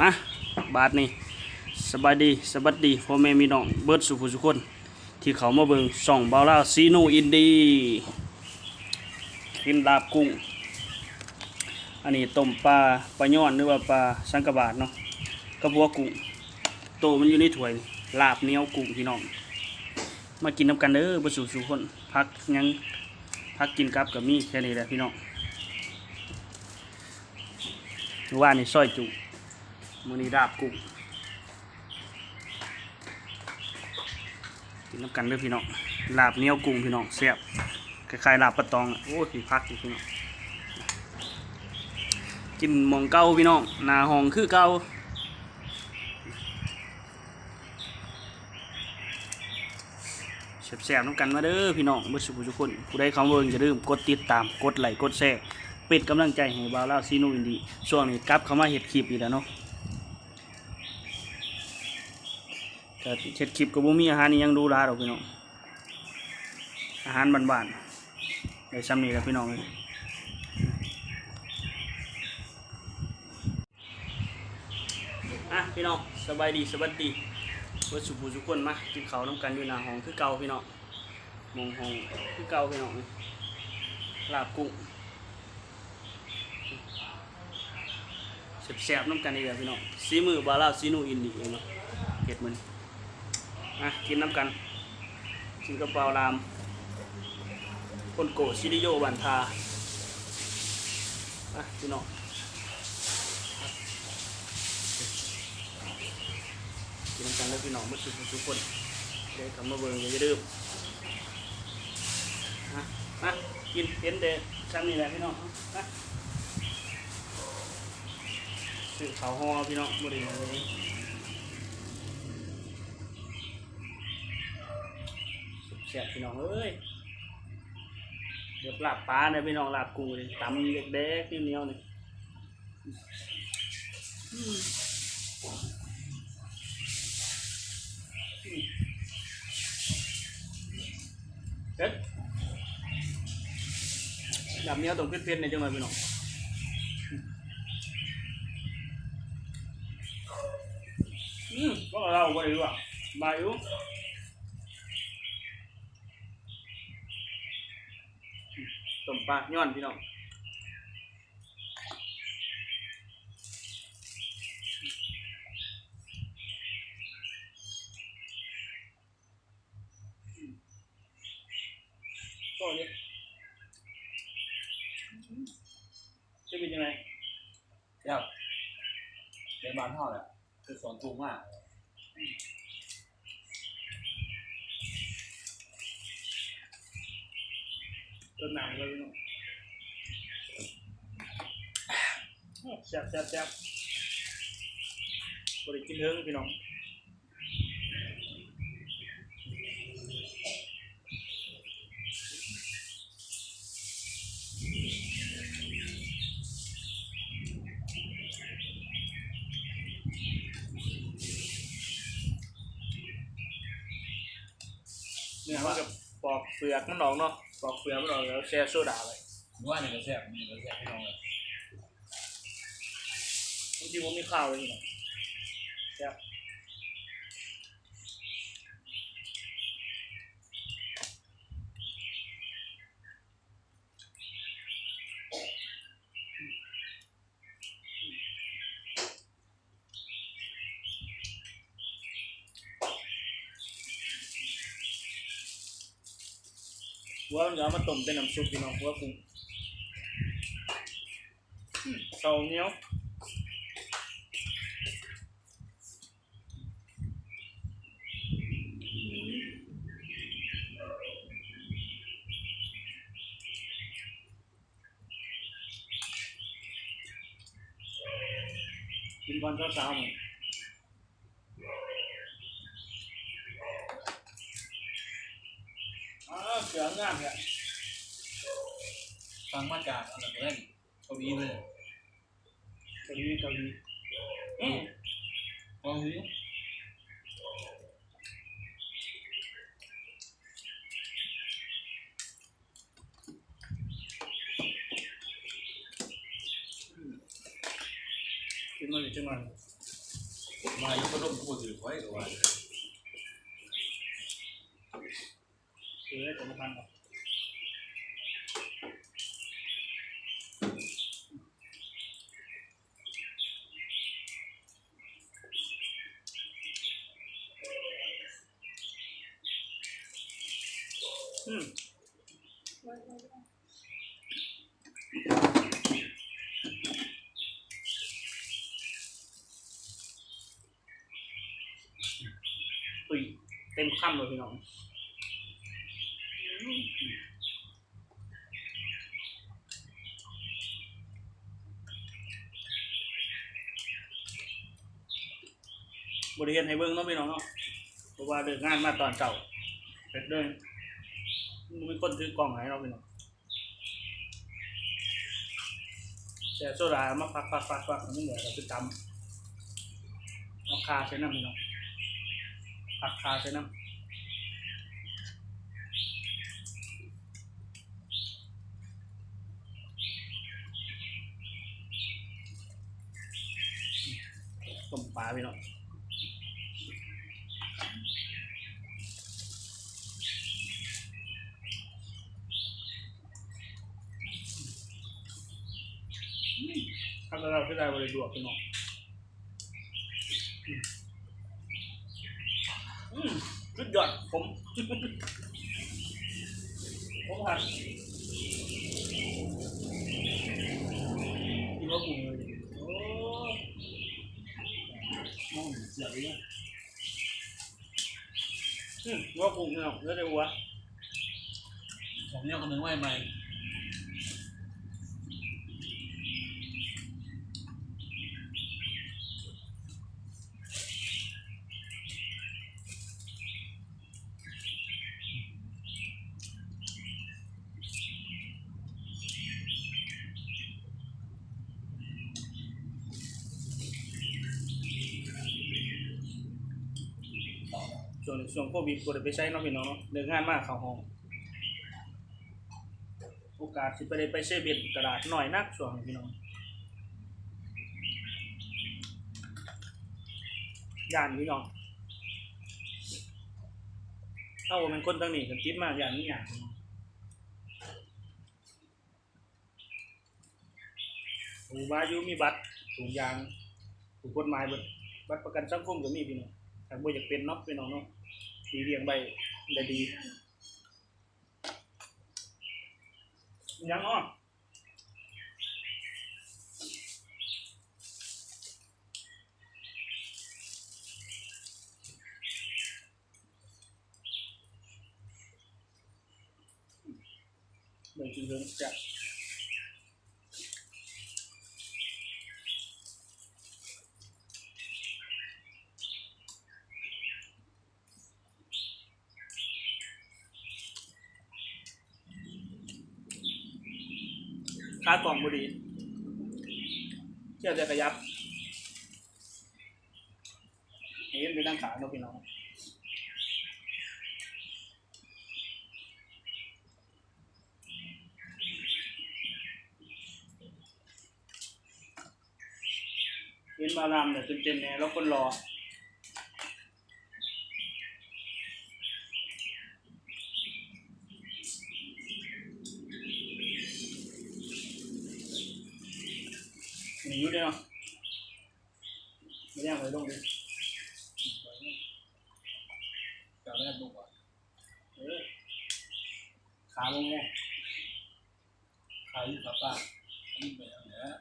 มาบาทนี่สบายดีสบัสดีพ่อแม่มีน้องเบิร์ดสุภุสุคน ที่เขามาเบิงส่องบาล่าซีโนอินดีกินลาบกุ้ง อันนี้ต้มปลาปลาย้อนหรือว่าปลาสังกะบาทเนาะกระบัวกุ้งโตมันอยู่ในถ้วยลาบเนียวกุ้งพี่น้องมากินน้ำกันเด้อเบิร์ดสุสุคนพักยังพักกินกับกับมีแค่นี้แหละพี่น้องว่านี่ซอยจุ มือนี้ลาบกุ้งกินน้ำกันเด้วยพี่น้องลาบเนี้ยวกุ้งพี่น้องแซ่บคล้ายๆลาบปลาตองอะโอ้ยพี่พักพี่น้องกินหมองเก่าพี่น้องนาหองคือเก่าแซ่บๆน้ำกันมาเด้อพี่น้องเมื่อสุขทุกคน ผู้ใดเข้าเบิ่งจะลืมกดติดตามกดไลค์กดแชร์เป็นกำลังใจให้บ่าวลาซีโนอินดีช่วงนี้กลับเข้ามาเฮ็ดคลิปอีกแล้วเนาะ ก็เช็ดคลิปกับบุมีอาหารนี่ยังดูร้าดอกพี่น้องอาหารบ้านๆในซ้ำนี้แหล้วพี่น้องเลยอะพี่น้องสบายดีสวัสดีเพื่อสุภูสุกคนมากินข้าน้ำกันอยู่หน้าห้องคือเก่าพี่น้องมองห้องคือเก่าพี่น้องลาบกุ้งแซ่บๆน้ำกันนี่แหละพี่น้องซีมือบาลาซีนูอินดีเนาะเห็ดมัน อะกินน้ำกันกินกระเป๋ารามคนโกชิริโยบันทาอะพี่น้องกินน้ำกันแล้วพี่น้องมื่อสุกทุกคนเดี๋ยวกลับมาเบิ่งอย่าลืมอะมากินเห็นเด็ชั้นนี่แหละพี่น้องอะซื้อขาวห่อพี่น้องบริเวณนี้ แซ่บพี่น้องเอ้ยเดี๋ยวลาบปลาเนี่ยพี่น้องลาบกุ้งเลยตำเด็กๆเหนียวๆนี่อืมเด็ดลาบเหนียวต้องเผ็ดๆในอยจังหน่อยพี่น้องอืมก็เราไปดีกว่าบายอยู่ ต้มปลาย้อนพี่น้องก็เนี่ยจะเป็นยังไงครับเป็นบ้านทอดอะคือสวนปรุงมาก ต้นหนังเลยพี่น้องแซ่บแซ่บแซ่บบริกินเฮิงพี่น้องเนี่ยมันกับปอกเปลือกมันออกเนาะ ปอกเปลือกมันออกแล้วแช่โซดาไว้ว่านี่ก็แซ่บนี่ก็แซ่บพี่น้องเลยบางทีผมมีข้าวเลยนี่นะแซ่บ หัวมันก็เอามาต้มเป็นน้ำซุปพี่น้องหัวกุ้งอืมเสาเหนียวกินก่อนเช้าๆ หมดอ้าวเสืองามเนี่ยฟังมาจากอะไรก็ได้เกาหลีเลยเกาหลีเกาหลีอืมเกาหลีกินมาอยู่จังหวัดมายุก็ร่มกูถือไว้กับว่า คือได้ตันหรอกอืมคุยเต็มค่ำเลยพี่น้อง บริเวณให้เบิ้งเนาะพี่น้องเนาะเพราะว่าเดินงานมาตอนเช้าเสร็จเลยมีคนซื้อกล่องให้เราะพี่น้องแต่โซดามาพักพักพักพักนี่เหลือแต่คือจำเอาคาใช้น้ำพี่น้องผักคาใช่น้ำ ต้มปลาพี่น้องถ้าเราที่ได้บริดวกพี่น้องสุดยอดผม ผมหัดกินว่าปรุงเลยโอ้ มองเสียเลยอืมว่าปรุงเนาะแล้วเดี๋ยววะผมเนี่ยคนนึงไหวไหม ช่ วงช่วงโควิดก็ได้ไปใช้เนาะพี่น้องเนาะเดินงานมากเข้าห้อง โอกาสสิไปได้ไปเซเว่นตลาดหน่อยนักช่วงนี้พี่น้องย่านพี่น้องเอ้าเป็นคนตั้งนี่กันคิดมากย่านนี้อย่างถูกมายู่มีบัตรถูกยางถูกกฎหมายบัตรประกันสังคมก็มีพี่น้องถ้าบ่อยากเป็นเนาะพี่น้องเนาะ ดีเรียงใบได้ดียังอะเบิ่งจริงเบิ่ง จัดค่ากล่องบุรีเที่ยวจะยับเห็นไปด้านขาเนาพี่น้องเห็นมารามเนี่ยเต็มๆเนี่ยแล้วคนรอ หนีอยู่เดียวไม่ได้เอาไปลงดิจะแรกลูกอะเออขาลงไงใครอยู่กับป้าอันนี้เป็นอะไรนะ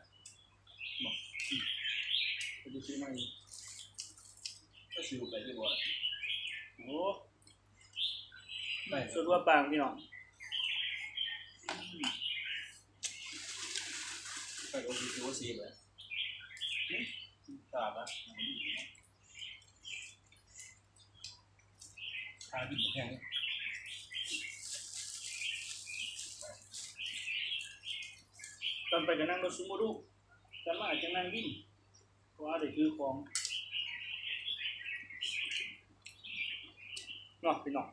ไปดูซื้อมาอีกก็ซิวไปด้วยว่าโอ้ได้สุดว่าปางพี่น้องไปโอซีโอซีเลย ตาละทางที่แข็งตอนไปก็นั่งรถซูโม่ดูตอนมาอาจจะนั่งวิ่งเพราะว่าเดี๋ยวคือของเนาะพี่น้อง